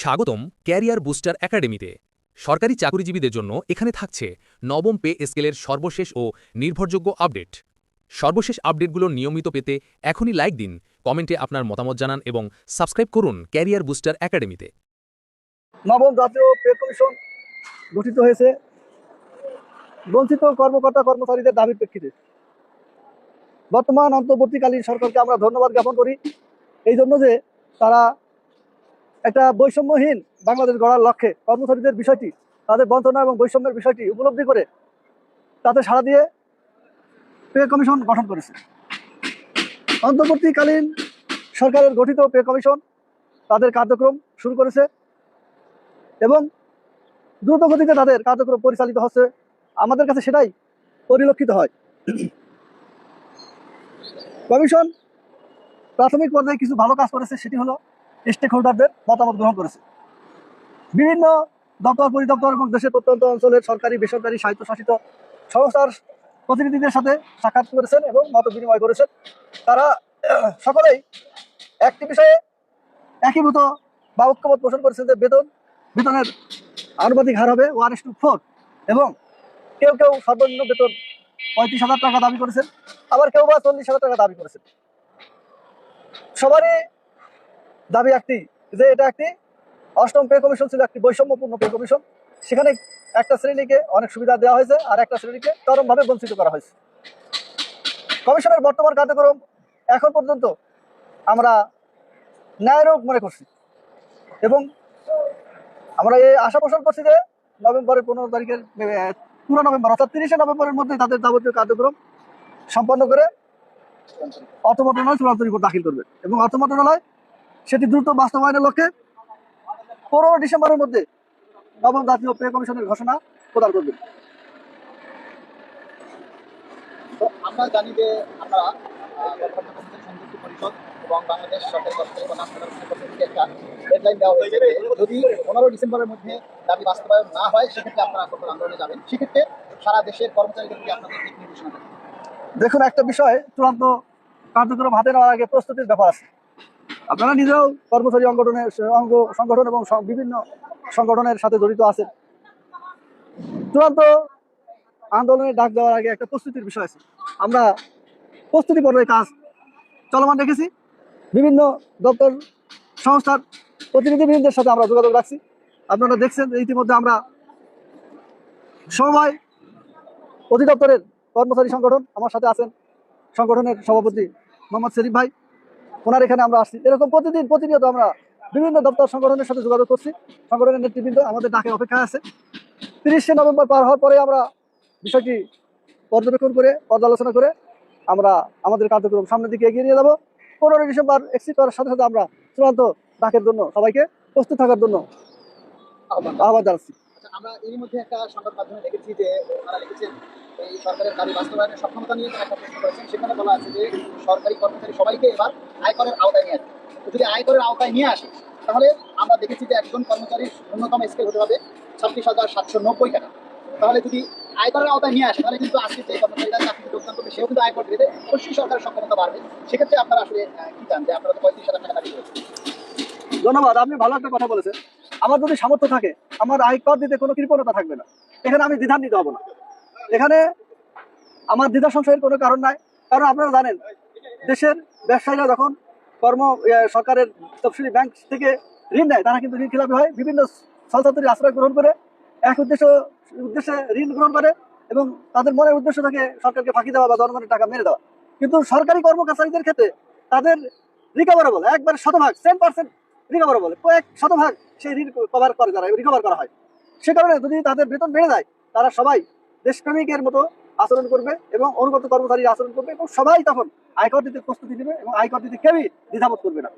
স্বাগতম career booster একাডেমিতে। সরকারি চাকরিজীবীদের জন্য এখানে থাকছে নবম পে স্কেলের সর্বশেষ ও নির্ভরযোগ্য আপডেট। সর্বশেষ আপডেটগুলো নিয়মিত পেতে এখনই লাইক দিন, কমেন্টে আপনার মতামত জানান এবং সাবস্ক্রাইব করুন ক্যারিয়ার বুস্টার একাডেমিতে। নবম জাতীয় পে কমিশন গঠিত হয়েছে। বঞ্চিত কর্মকর্তা কর্মচারীদের দাবির প্রেক্ষিতে। বর্তমান অন্তর্বর্তীকালীন সরকারকে আমরা ধন্যবাদ জ্ঞাপন করি। এই জন্য যে তারা একটা বৈষম্যহীন বাংলাদেশ গড়ার লক্ষ্যে কর্মচারীদের বিষয়টি, তাদের বঞ্চনা এবং বৈষম্যের বিষয়টি উপলব্ধি করে তাতে সাড়া দিয়ে পে কমিশন গঠন করেছে। অন্তর্বর্তীকালীন সরকারের গঠিত পে কমিশন তাদের কার্যক্রম শুরু করেছে এবং দ্রুত গতিতে তাদের কার্যক্রম পরিচালিত হচ্ছে। আমাদের কাছে সেটাই পরিলক্ষিত হয়। কমিশন প্রাথমিক পর্যায়ে কিছু ভালো কাজ করেছে, সেটি হলো স্টেক হোল্ডারদের মতামত গ্রহণ করেছে। বিভিন্ন দপ্তর, পরিদপ্তর এবং দেশের প্রত্যন্ত অঞ্চলের সরকারি, বেসরকারি, স্বায়ত্তশাসিত সংস্থার প্রতিনিধিদের সাথে সাক্ষাৎ করেছেন এবং মত বিনিময় করেছেন। তারা সকলেই একটি বিষয়ে একীভূত বা ঐক্যমত পোষণ করেছেন যে বেতন, বেতনের আনুপাতিক হার হবে ওয়ান টু ফোর এবং কেউ কেউ সর্বনিম্ন বেতন পঁয়ত্রিশ হাজার টাকা দাবি করেছেন, আবার কেউ বা চল্লিশ হাজার টাকা দাবি করেছেন। সবারই দাবি একটি, যে এটা একটি অষ্টম পে কমিশন ছিল, একটি বৈষম্যপূর্ণ পে কমিশন। সেখানে একটা শ্রেণীকে অনেক সুবিধা দেওয়া হয়েছে আর একটা শ্রেণীকে চরমভাবে বঞ্চিত করা হয়েছে। কমিশনের বর্তমান কার্যক্রম এখন পর্যন্ত আমরা ন্যায়রোগ মনে করছি। এবং আমরা এই আশা পোষণ করছি যে নভেম্বরের পনেরো তারিখের পুরো নভেম্বর, অর্থাৎ তিরিশে নভেম্বরের মধ্যে তাদের যাবতীয় কার্যক্রম সম্পন্ন করে অর্থ মন্ত্রণালয় চূড়ান্ত রিপোর্ট দাখিল করবে। এবং অর্থ মন্ত্রণালয় সেটি দ্রুত বাস্তবায়নের লক্ষ্যে পনেরো ডিসেম্বরের মধ্যে নবম জাতীয় পে কমিশনের ঘোষণা প্রদান করবে। আমরা জানি যে আপনারা আহ, কর্মকর্তা কর্মচারী সংযুক্ত পরিষদ এবং বাংলাদেশ সরকারি কর্মচারী কল্যাণ ফেডারেশনের পক্ষ থেকে একটা ডেডলাইন দেওয়া হয়েছে যদি পনেরো ডিসেম্বরের মধ্যে দাবি বাস্তবায়ন না হয় সেক্ষেত্রে আপনারা কঠোর আন্দোলনে যাবেন। সেক্ষেত্রে সারা দেশের কর্মচারীদের প্রতি আপনাদের দিক নির্দেশনা দেখুন একটা বিষয় চূড়ান্ত কার্যক্রম হাতে নেওয়ার আগে প্রস্তুতির ব্যাপার আছে। আপনারা নিজেও কর্মচারী সংগঠনের অঙ্গ সংগঠন এবং বিভিন্ন সংগঠনের সাথে জড়িত আছেন। চূড়ান্ত আন্দোলনের ডাক দেওয়ার আগে একটা প্রস্তুতির বিষয় আছে। আমরা প্রস্তুতি পর্যায়ে কাজ চলমান রেখেছি। বিভিন্ন দপ্তর, সংস্থার প্রতিনিধিবৃন্দের সাথে আমরা যোগাযোগ রাখছি। আপনারা দেখছেন, ইতিমধ্যে আমরা সমবায় অধিদপ্তরের কর্মচারী সংগঠন, আমার সাথে আছেন সংগঠনের সভাপতি মোহাম্মদ শরীফ ভাই। ওনার এখানে আমরা আসছি। এরকম প্রতিদিন, প্রতিনিয়ত আমরা বিভিন্ন দপ্তর সংগঠনের সাথে যোগাযোগ করছি। সংগঠনের নেতৃবৃন্দ আমাদের ডাকে অপেক্ষায় আছে। তিরিশে নভেম্বর পার হওয়ার পরে আমরা বিষয়টি পর্যবেক্ষণ করে, পর্যালোচনা করে আমরা আমাদের কার্যক্রম সামনের দিকে এগিয়ে নিয়ে যাব। পনেরো ডিসেম্বর এক্সিট করার সাথে সাথে আমরা চূড়ান্ত ডাকের জন্য সবাইকে প্রস্তুত থাকার জন্য আহ্বান জানাচ্ছি। আমরা এর মধ্যে একটা সংবাদ মাধ্যমে দেখেছি যে ওনারা লিখেছেন, এই সরকারের দাবি বাস্তবায়নের সক্ষমতা নিয়ে তারা একটা প্রশ্ন করেছেন। সেখানে বলা আছে যে সরকারি কর্মচারী সবাইকে এবার আয়করের আওতায় নিয়ে আসবে। যদি আয়করের আওতায় নিয়ে আসে, তাহলে আমরা দেখেছি যে একজন কর্মচারীর ন্যূনতম স্কেল হতে হবে ছাব্বিশ হাজার সাতশো নব্বই টাকা। তাহলে যদি আয়করের আওতায় নিয়ে আসে, তাহলে কিন্তু আজকে যে কর্মচারীরা চাকরি যোগদান করবে সেও কিন্তু আয়কর দিতে অবশ্যই সরকারের সক্ষমতা বাড়বে। সেক্ষেত্রে আপনারা আসলে কি চান যে আপনারা তো পঁয়ত্রিশ হাজার টাকা দাবি ধন্যবাদ, আপনি ভালো একটা কথা বলেছেন। আমার যদি সামর্থ্য থাকে, আমার আয় কর দিতে কোনো কৃপণতা থাকবে না। এখানে আমি দ্বিধান দিতে হব না। এখানে আমার দ্বিধা সংশয়ের কোনো কারণ নাই। কারণ আপনারা জানেন, দেশের ব্যবসায়ীরা যখন কর্ম সরকারের তফসিলি ব্যাংক থেকে ঋণ নেয়, তারা কিন্তু ঋণ খেলাপি হয়। বিভিন্ন সলসাতুরি আশ্রয় গ্রহণ করে, এক উদ্দেশ্য, উদ্দেশ্যে ঋণ গ্রহণ করে এবং তাদের মনের উদ্দেশ্য থাকে সরকারকে ফাঁকি দেওয়া বা জনগণের টাকা মেরে দেওয়া। কিন্তু সরকারি কর্মচারীদের ক্ষেত্রে তাদের রিকভারেবল একবার শতভাগ সেম পার্সেন্ট রিকভারেবল কয়েক শতভাগ সেই ঋণ কভার করে যারা রিকভার করা হয়। সে কারণে যদি তাদের বেতন বেড়ে যায়, তারা সবাই দেশপ্রেমিকের মতো আচরণ করবে এবং অনুগত কর্মচারী আচরণ করবে এবং সবাই তখন আয়কর দিতে প্রস্তুতি নেবে এবং আয়কর দিতে কেউই দ্বিধাবোধ করবে না।